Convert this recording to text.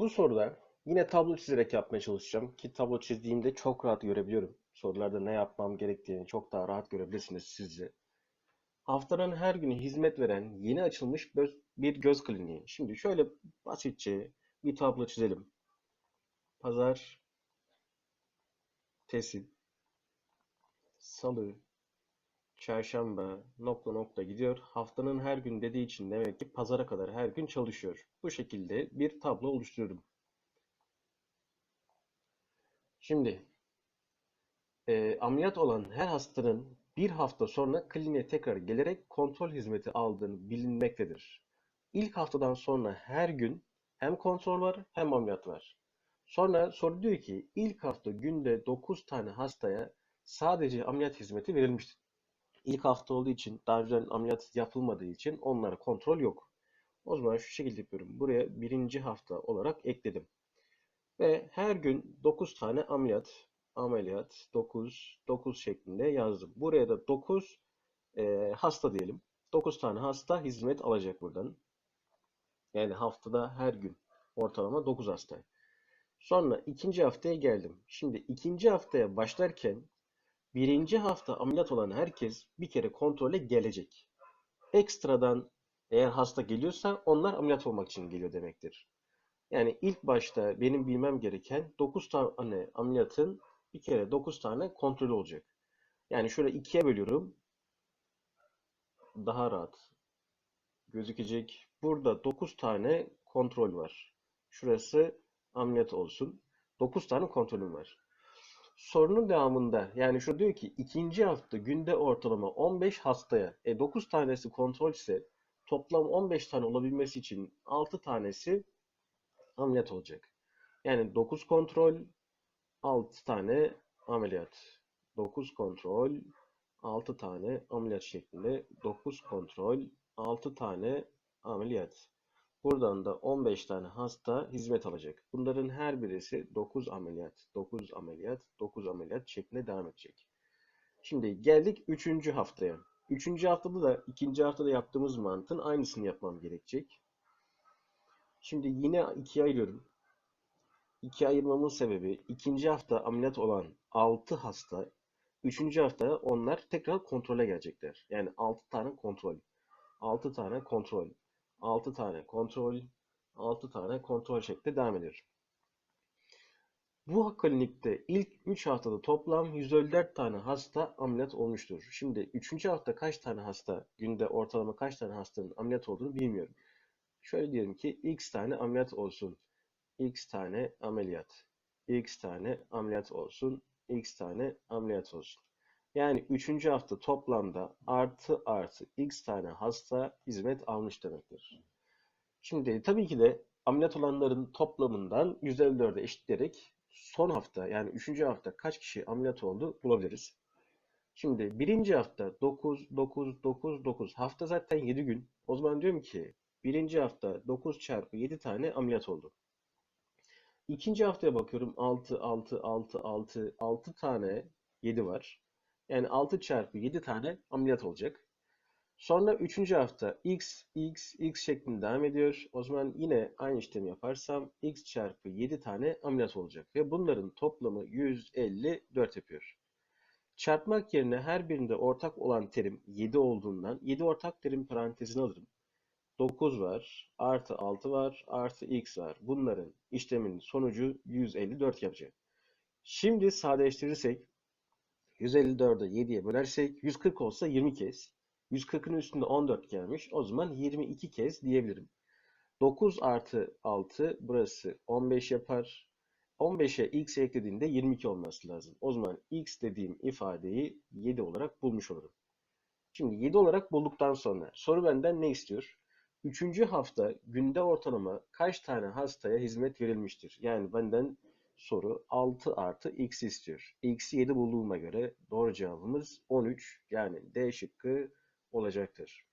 Bu soruda yine tablo çizerek yapmaya çalışacağım ki tablo çizdiğimde çok rahat görebiliyorum. Sorularda ne yapmam gerektiğini çok daha rahat görebilirsiniz sizce. Haftanın her günü hizmet veren yeni açılmış bir göz kliniği. Şimdi şöyle basitçe bir tablo çizelim. Pazar, tesil, salı, çarşamba nokta nokta gidiyor. Haftanın her gün dediği için demek ki pazara kadar her gün çalışıyor. Bu şekilde bir tablo oluşturuyorum. Şimdi e, ameliyat olan her hastanın bir hafta sonra kliniğe tekrar gelerek kontrol hizmeti aldığını bilinmektedir. İlk haftadan sonra her gün hem kontrol var hem ameliyat var. Sonra soru diyor ki ilk hafta günde 9 tane hastaya sadece ameliyat hizmeti verilmiştir. İlk hafta olduğu için daha önce ameliyat yapılmadığı için onlara kontrol yok. O zaman şu şekilde yapıyorum. Buraya birinci hafta olarak ekledim. Ve her gün 9 tane ameliyat, ameliyat 9, 9 şeklinde yazdım. Buraya da 9 e, hasta diyelim. 9 tane hasta hizmet alacak buradan. Yani haftada her gün ortalama 9 hasta. Sonra ikinci haftaya geldim. Şimdi ikinci haftaya başlarken birinci hafta ameliyat olan herkes bir kere kontrole gelecek. Ekstradan eğer hasta geliyorsa onlar ameliyat olmak için geliyor demektir. Yani ilk başta benim bilmem gereken 9 tane ameliyatın bir kere 9 tane kontrolü olacak. Yani şöyle ikiye bölüyorum. Daha rahat gözükecek. Burada 9 tane kontrol var. Şurası ameliyat olsun. 9 tane kontrolüm var. Sorunun devamında yani şu diyor ki ikinci hafta günde ortalama 15 hastaya e 9 tanesi kontrol ise toplam 15 tane olabilmesi için 6 tanesi ameliyat olacak. Yani 9 kontrol 6 tane ameliyat. 9 kontrol 6 tane ameliyat şeklinde 9 kontrol 6 tane ameliyat. Buradan da 15 tane hasta hizmet alacak. Bunların her birisi 9 ameliyat, 9 ameliyat, 9 ameliyat şeklinde devam edecek. Şimdi geldik 3. haftaya. 3. haftada da 2. haftada yaptığımız mantığın aynısını yapmam gerekecek. Şimdi yine ikiye ayırıyorum. İkiye ayırmamın sebebi ikinci hafta ameliyat olan 6 hasta, üçüncü hafta onlar tekrar kontrole gelecekler. Yani 6 tane kontrol. 6 tane kontrol. 6 tane kontrol. 6 tane kontrol şeklinde devam ediyor. Bu klinikte ilk 3 haftada toplam 154 tane hasta ameliyat olmuştur. Şimdi 3. hafta kaç tane hasta, günde ortalama kaç tane hastanın ameliyat olduğunu bilmiyorum. Şöyle diyelim ki x tane ameliyat olsun. x tane ameliyat. x tane ameliyat olsun. x tane ameliyat olsun. Yani 3. hafta toplamda artı artı x tane hasta hizmet almış demektir. Şimdi tabii ki de ameliyat olanların toplamından 154'e eşitleyerek son hafta yani 3. hafta kaç kişi ameliyat oldu bulabiliriz. Şimdi birinci hafta 9, 9, 9, 9 hafta zaten 7 gün. O zaman diyorum ki birinci hafta 9 çarpı 7 tane ameliyat oldu. İkinci haftaya bakıyorum 6, 6, 6, 6, 6 tane 7 var. Yani 6 çarpı 7 tane ameliyat olacak. Sonra 3. hafta x, x, x şeklinde devam ediyor. O zaman yine aynı işlemi yaparsam x çarpı 7 tane ameliyat olacak. Ve bunların toplamı 154 yapıyor. Çarpmak yerine her birinde ortak olan terim 7 olduğundan 7 ortak terim parantezine alırım. 9 var, artı 6 var, artı x var. Bunların işlemin sonucu 154 yapacak. Şimdi sadeleştirirsek 154'ü 7'ye bölersek 140 olsa 20 kez. 140'ın üstünde 14 gelmiş. O zaman 22 kez diyebilirim. 9 artı 6 burası 15 yapar. 15'e x eklediğinde 22 olması lazım. O zaman x dediğim ifadeyi 7 olarak bulmuş olurum. Şimdi 7 olarak bulduktan sonra soru benden ne istiyor? Üçüncü hafta günde ortalama kaç tane hastaya hizmet verilmiştir? Yani benden soru 6 artı x istiyor. x'i 7 bulduğuma göre doğru cevabımız 13 yani D şıkkı olacaktır.